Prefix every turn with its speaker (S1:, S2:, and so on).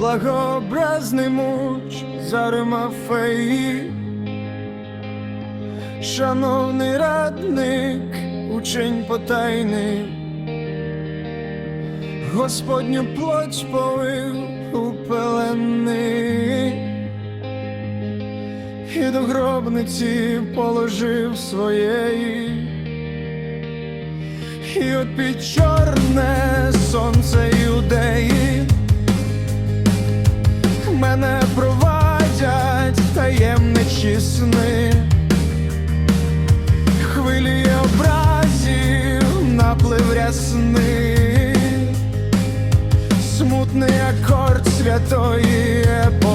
S1: благообразний муч зарима феї, шановний радник, учень потайний, Господню плоть повив у пелени, і до гробниці положив своєї. І от під чорне сонце таємничі сни Хвилі образів наплив рясни Смутний акорд святої епопеї